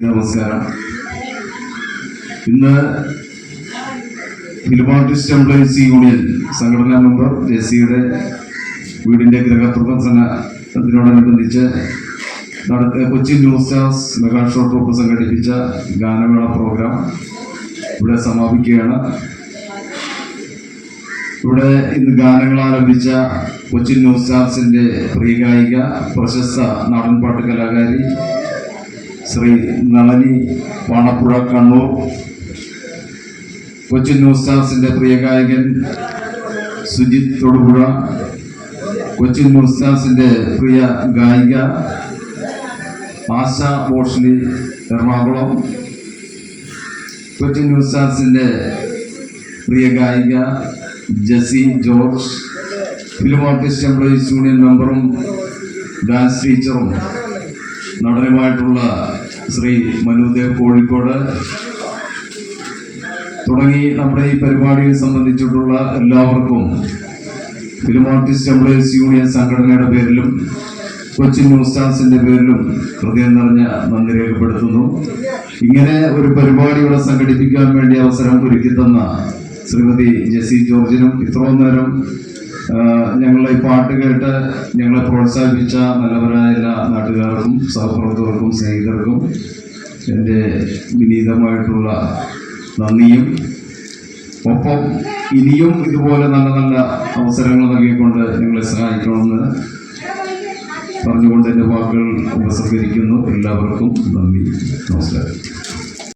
നമസ്കാരം. ഇന്ന് ഫിലിബാട്ടിസ്റ്റ് employees union സംഘടനാ മെമ്പർ വീടിന്റെ ഗൃഹപ്രവർത്തനത്തിനോടനുബന്ധിച്ച് നടത്തിയ Kochi news stars mega show troupe സംഘടിപ്പിച്ച ഗാനമേള പ്രോഗ്രാം ഇവിടെ സമാപിക്കുകയാണ്. ഇവിടെ ഇന്ന് ഗാനങ്ങൾ ആലപിച്ച കൊച്ചിൻ സ്റ്റാർസിന്റെ പ്രിയ ഗായിക പ്രശസ്ത നാടൻപാട്ട് കലാകാരി ശ്രീ നളനി പാണപ്പുഴ കണ്ണൂർ. കൊച്ചിൻ ന്യൂസ് സ്റ്റാർസിന്റെ പ്രിയ ഗായകൻ സുജിത് തൊടുപുഴ. കൊച്ചിൻ ന്യൂസ് സ്റ്റാർസിന്റെ പ്രിയ ഗായിക ആശ ഭോഷ്ലി എറണാകുളം. കൊച്ചിൻ ന്യൂസ് സ്റ്റാർസിന്റെ പ്രിയ ഗായിക Jessy George. Film artist employees union മെമ്പറും ഡാൻസ് ടീച്ചറും. നടനുമായിട്ടുള്ള ശ്രീ മനുദേവ് കോഴിക്കോട്. തുടങ്ങി നമ്മുടെ ഈ പരിപാടിയെ സംബന്ധിച്ചിട്ടുള്ള എല്ലാവർക്കും ഫിലിം ആർട്ടിസ്റ്റ് എംപ്ലോയീസ് യൂണിയൻ സംഘടനയുടെ പേരിലും കൊച്ചിൻ ന്യൂസ് സ്റ്റാർസിന്റെ പേരിലും ഹൃദയം നിറഞ്ഞ നന്ദി രേഖപ്പെടുത്തുന്നു. ഇങ്ങനെ ഒരു പരിപാടി ഇവിടെ സംഘടിപ്പിക്കാൻ വേണ്ടി അവസരം ഒരുക്കി തന്ന ശ്രീമതി ജെസി ജോർജിനും ഇത്രയും നേരം ആ, ഞങ്ങളെ ഈ പാട്ട് കേട്ട് ഞങ്ങളെ പ്രോത്സാഹിപ്പിച്ച നല്ലവരായ എല്ലാ നാട്ടുകാർക്കും സഹപ്രവർത്തകർക്കും സ്നേഹിതർക്കും എന്റെ വിനീതമായിട്ടുള്ള നന്ദിയും. ഒപ്പം ഇനിയും ഇതുപോലെ നല്ല നല്ല അവസരങ്ങൾ നൽകിക്കൊണ്ട് ഞങ്ങളെ സഹായിക്കണമെന്ന് പറഞ്ഞുകൊണ്ട് എന്റെ വാക്കുകൾ ഉപസംഹരിക്കുന്നു. എല്ലാവർക്കും നന്ദി. നമസ്കാരം.